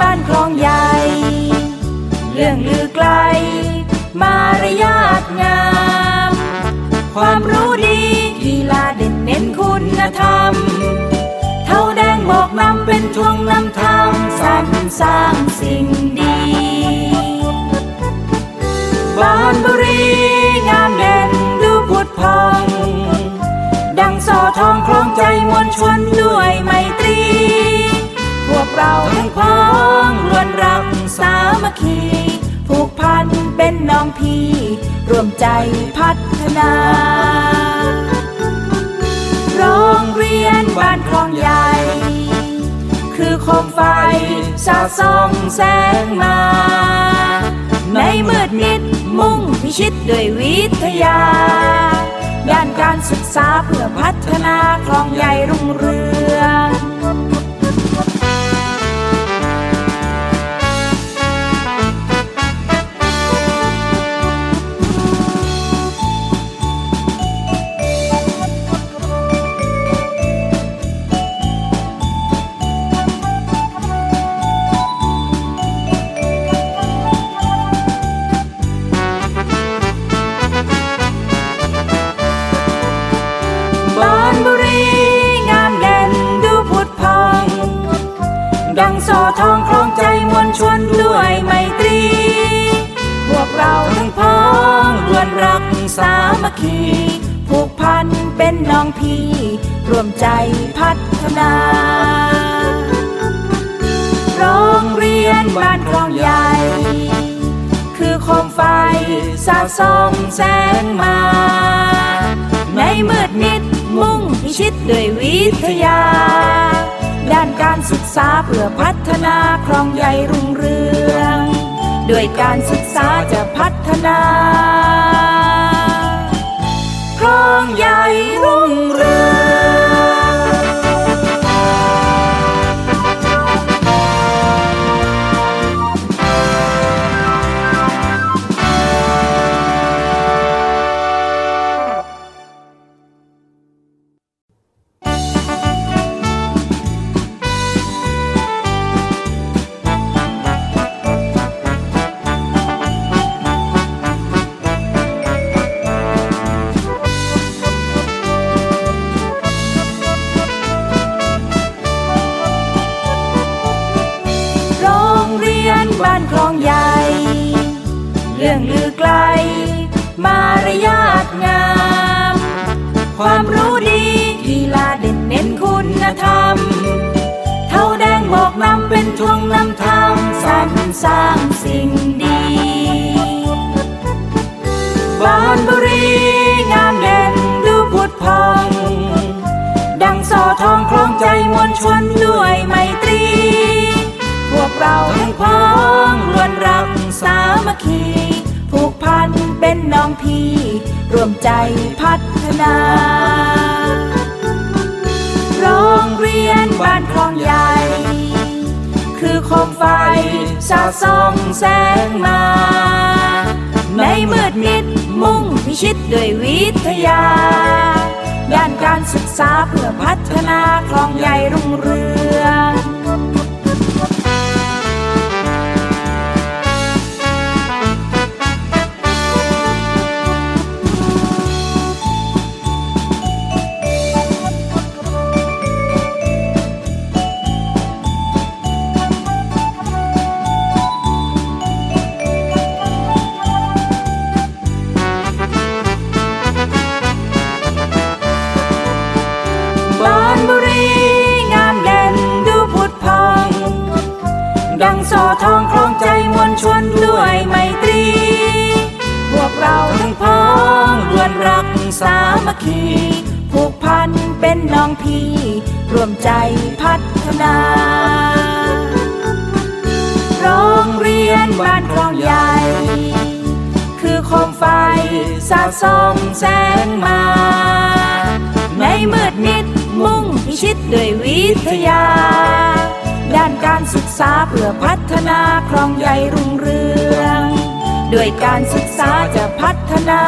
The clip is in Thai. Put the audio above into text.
บ้านคลองใหญ่ เรื่องลือไกล มารยาทงาม ความรู้ดีกีฬาเด่นเน้นคุณธรรม เท่าแดงบอกนำเป็นทวงนำทางสรรสร้าง ทั้งพ้องล้วนรักสามัคคี ผูกพันเป็นน้องพี่รวมใจพัฒนาโรงเรียนบ้านคลองใหญ่ คือโคมไฟสาส่องแสงมา ในมืดมิดมุ่งพิชิตด้วยวิทยา ด้านการศึกษาเพื่อพัฒนาคลองใหญ่รุ่งเรือง ดังโซทองคล้องใจมวลชนด้วยไมตรี พวกเราทั้งพ้องล้วนรักสามัคคีผูกพันเป็นน้องพี่รวมใจพัฒนาโรงเรียนบ้านคลองใหญ่ คือโคมไฟสาส่องแสงมา ในมืดมิดมุ่งพิชิตด้วยวิทยา ด้านการศึกษาเพื่อพัฒนาคลองใหญ่รุ่งเรือง ด้วยการศึกษาจะพัฒนา รงเรียนบ้านคลองใหญ่ เรื่องลือไกล มารยาทงาม ความรู้ดีกีฬาเด่นเน้นคุณธรรม เท่าแดงบอกนำเป็นทวงนำทางสรรสร้างสิ่ง มัคคี ผูกพันเป็นน้องพี่รวมใจพัฒนา โรงเรียนบ้านคลองใหญ่ คือโคมไฟสาดส่องแสงมา ในมืดมิดมุ่งพิชิตด้วยวิทยา ด้านการศึกษาเพื่อพัฒนาคลองใหญ่รุ่งเรือง ทองคล้องใจมวลชนด้วยไมตรี พวกเราทั้งพ้องล้วนรักสามัคคีผูกพันเป็นน้องพี่รวมใจพัฒนาโรงเรียนบ้านคลองใหญ่ คือโคมไฟสาส่องแสงมา ในมืดมิดมุ่งพิชิตด้วยวิทยา ด้านการศึกษาเพื่อพัฒนาคลองใหญ่รุ่งเรือง ด้วยการศึกษาจะพัฒนา